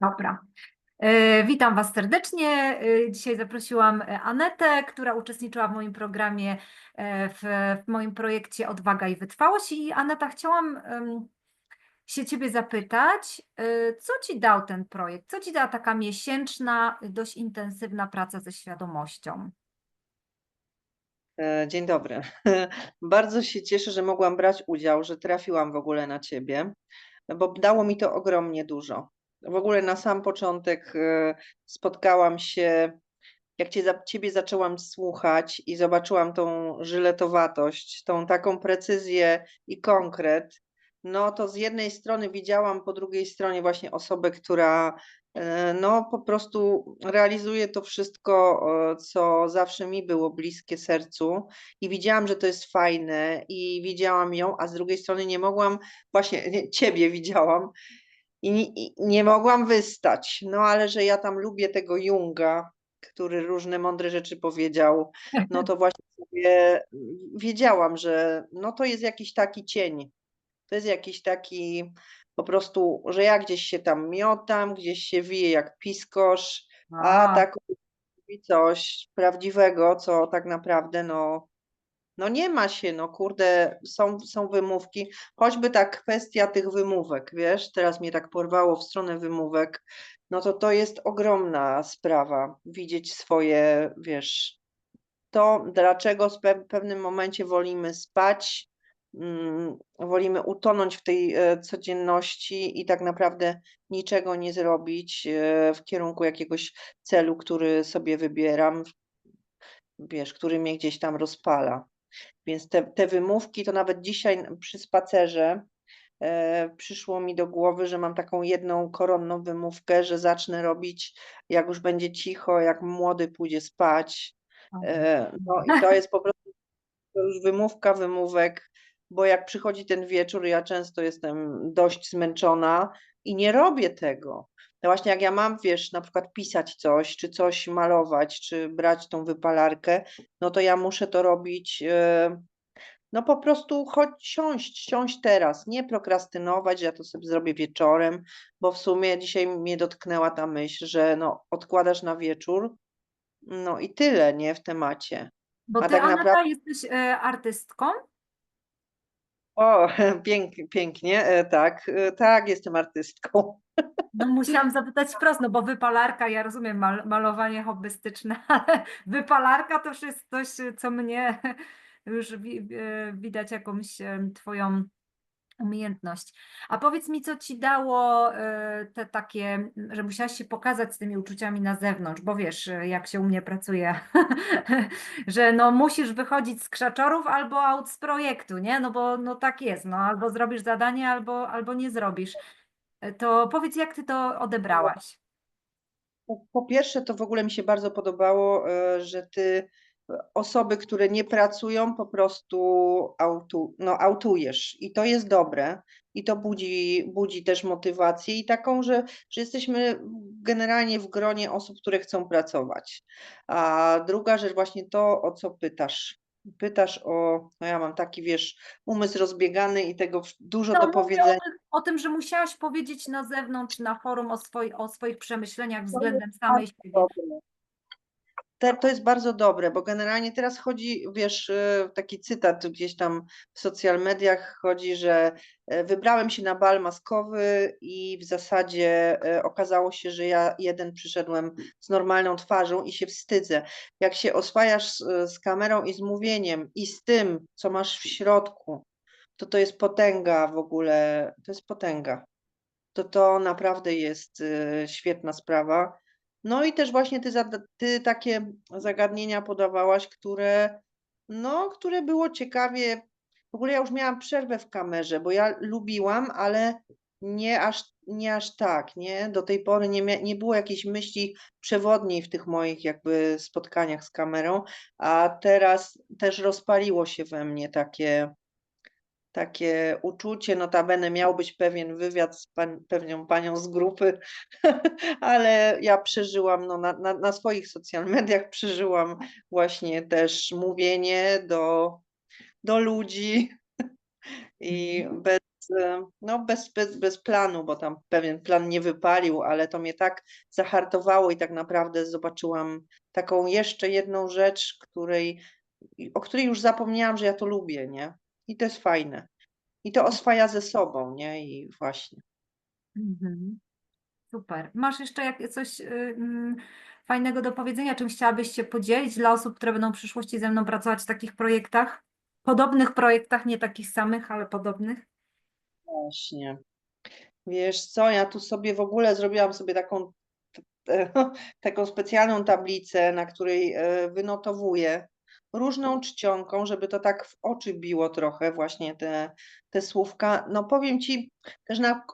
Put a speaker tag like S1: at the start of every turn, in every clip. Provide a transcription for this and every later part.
S1: Dobra. E, Witam Was serdecznie. E, Dzisiaj zaprosiłam e, Anetę, która uczestniczyła w moim programie, w, w moim projekcie Odwaga i Wytrwałość. I Aneta, chciałam się Ciebie zapytać, co Ci dał ten projekt? Co Ci dała taka miesięczna, dość intensywna praca ze świadomością?
S2: Dzień dobry. Bardzo się cieszę, że mogłam brać udział, że trafiłam w ogóle na Ciebie, bo dało mi to ogromnie dużo. W ogóle na sam początek e, spotkałam się, jak cię, Ciebie zaczęłam słuchać i zobaczyłam tą żyletowatość, tą taką precyzję i konkret, no to z jednej strony widziałam po drugiej stronie właśnie osobę, która e, no po prostu realizuje to wszystko, co zawsze mi było bliskie sercu i widziałam, że to jest fajne i widziałam ją, a z drugiej strony nie mogłam, właśnie nie, ciebie widziałam i nie, i nie mogłam wystać. No ale że ja tam lubię tego Junga, który różne mądre rzeczy powiedział, no to właśnie sobie wiedziałam, że no to jest jakiś taki cień. To jest jakiś taki po prostu, że ja gdzieś się tam miotam, gdzieś się wiję jak piskosz, a
S1: A,
S2: tak coś prawdziwego, co tak naprawdę no, no nie ma się, no kurde, są, są wymówki, choćby ta kwestia tych wymówek, wiesz, teraz mnie tak porwało w stronę wymówek, no to to jest ogromna sprawa, widzieć swoje, wiesz, to dlaczego w pe- pewnym momencie wolimy spać, mm, wolimy utonąć w tej e, codzienności i tak naprawdę niczego nie zrobić e, w kierunku jakiegoś celu, który sobie wybieram, wiesz, który mnie gdzieś tam rozpala. Więc te, te wymówki to nawet dzisiaj przy spacerze e, przyszło mi do głowy, że mam taką jedną koronną wymówkę, że zacznę robić, jak już będzie cicho, jak młody pójdzie spać. E, no i to jest po prostu już wymówka wymówek, bo jak przychodzi ten wieczór, ja często jestem dość zmęczona i nie robię tego. No właśnie jak ja mam, wiesz, na przykład pisać coś, czy coś malować, czy brać tą wypalarkę, no to ja muszę to robić, e, no po prostu choć siąść, siąść teraz, nie prokrastynować, że ja to sobie zrobię wieczorem, bo w sumie dzisiaj mnie dotknęła ta myśl, że no odkładasz na wieczór, no i tyle, nie, w temacie.
S1: bo
S2: A
S1: Ty,
S2: tak naprawdę
S1: jesteś e, artystką?
S2: O, pięk, pięknie, e, tak, e, tak, jestem artystką.
S1: No musiałam zapytać wprost, no bo wypalarka, ja rozumiem mal, malowanie hobbystyczne, ale wypalarka to już jest coś, co mnie już e, widać jakąś twoją umiejętność. A powiedz mi, co ci dało e, te takie, że musiałaś się pokazać z tymi uczuciami na zewnątrz, bo wiesz, jak się u mnie pracuje, że no musisz wychodzić z krzaczorów albo out z projektu, nie? No bo no tak jest, no albo zrobisz zadanie, albo, albo nie zrobisz. E, To powiedz, jak ty to odebrałaś?
S2: Po- pierwsze, to w ogóle mi się bardzo podobało, e, że ty osoby, które nie pracują, po prostu autu, no, autujesz i to jest dobre i to budzi, budzi też motywację i taką, że, że jesteśmy generalnie w gronie osób, które chcą pracować. A druga rzecz właśnie to, o co pytasz. Pytasz o, no ja mam taki, wiesz, umysł rozbiegany i tego dużo
S1: No,
S2: do
S1: mówię o
S2: powiedzenia.
S1: tym, o tym, że musiałaś powiedzieć na zewnątrz, na forum o, swoi, o swoich przemyśleniach względem samej siebie.
S2: Te, to jest bardzo dobre, bo generalnie teraz chodzi, wiesz, y, taki cytat gdzieś tam w social mediach chodzi, że e, wybrałem się na bal maskowy i w zasadzie e, okazało się, że ja jeden przyszedłem z normalną twarzą i się wstydzę. Jak się oswajasz z, z kamerą i z mówieniem i z tym, co masz w środku, to to jest potęga w ogóle, to jest potęga to to naprawdę jest y, świetna sprawa. No i też właśnie ty, ty takie zagadnienia podawałaś, które, no, które było ciekawie. W ogóle ja już miałam przerwę w kamerze, bo ja lubiłam, ale nie aż, nie aż tak, nie? Do tej pory nie, nie było jakiejś myśli przewodniej w tych moich jakby spotkaniach z kamerą, a teraz też rozpaliło się we mnie takie, takie uczucie. Notabene miał być pewien wywiad z pan, pewną panią z grupy, ale ja przeżyłam no, na, na, na swoich social mediach, przeżyłam właśnie też mówienie do, do ludzi i bez bez, no bez, bez, bez planu, bo tam pewien plan nie wypalił, ale to mnie tak zahartowało i tak naprawdę zobaczyłam taką jeszcze jedną rzecz, której, o której już zapomniałam, że ja to lubię, nie? I to jest fajne. I to oswaja ze sobą, nie? I właśnie.
S1: Mhm. Super. Masz jeszcze jak, coś y, mm, fajnego do powiedzenia, czym chciałabyś się podzielić dla osób, które będą w przyszłości ze mną pracować w takich projektach? Podobnych projektach, nie takich samych, ale podobnych?
S2: Właśnie. Wiesz co, ja tu sobie w ogóle zrobiłam sobie taką, taką specjalną tablicę, na której e, wynotowuję różną czcionką, żeby to tak w oczy biło trochę właśnie te, te słówka. No powiem Ci też na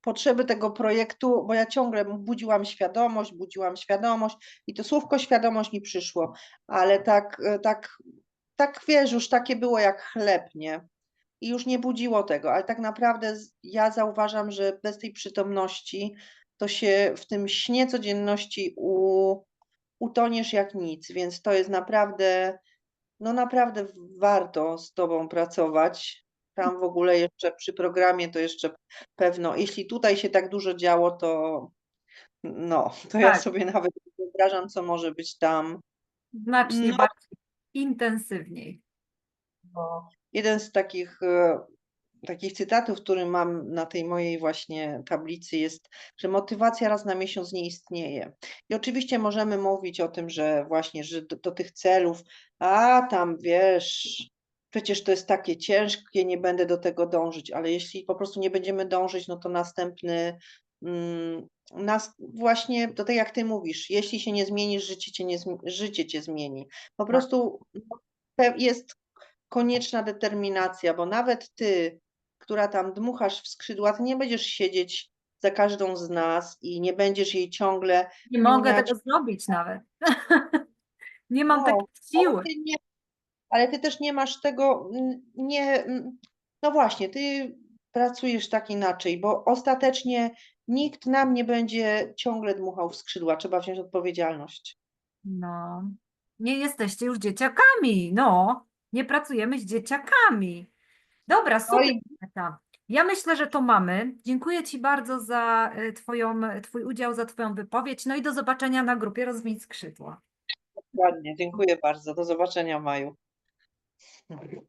S2: potrzeby tego projektu, bo ja ciągle budziłam świadomość, budziłam świadomość i to słówko świadomość mi przyszło, ale tak, e, tak, tak wiesz, już takie było jak chleb, nie? i już nie budziło tego, ale tak naprawdę ja zauważam, że bez tej przytomności to się w tym śnie codzienności u, utoniesz jak nic, więc to jest naprawdę, no naprawdę warto z tobą pracować. Tam w ogóle jeszcze przy programie to jeszcze pewno, jeśli tutaj się tak dużo działo, to no, to ja
S1: Tak.
S2: sobie nawet wyobrażam, co może być tam.
S1: Znacznie
S2: No.
S1: bardziej intensywniej.
S2: No, jeden z takich, e, takich cytatów, który mam na tej mojej właśnie tablicy jest, że motywacja raz na miesiąc nie istnieje. I oczywiście możemy mówić o tym, że właśnie, że do, do tych celów, a tam wiesz, przecież to jest takie ciężkie, nie będę do tego dążyć, ale jeśli po prostu nie będziemy dążyć, no to następny, mm, nas, właśnie to tak jak ty mówisz, jeśli się nie zmienisz, życie cię, nie, życie cię zmieni. Po prostu no, jest konieczna determinacja, bo nawet ty, która tam dmuchasz w skrzydła, ty nie będziesz siedzieć za każdą z nas i nie będziesz jej ciągle.
S1: Nie mogę tego zrobić nawet. Nie mam
S2: No,
S1: takiej siły.
S2: ty, nie, ale ty też nie masz tego, nie, no właśnie, ty pracujesz tak inaczej, bo ostatecznie nikt nam nie będzie ciągle dmuchał w skrzydła, trzeba wziąć odpowiedzialność.
S1: No, nie jesteście już dzieciakami. No, nie pracujemy z dzieciakami. Dobra, super.
S2: i-
S1: Aneta. Ja myślę, że to mamy. Dziękuję Ci bardzo za y, twoją, Twój udział, za Twoją wypowiedź. No i do zobaczenia na grupie Rozwij Skrzydła.
S2: Ładnie, dziękuję bardzo, do zobaczenia Maju.
S1: Dobra.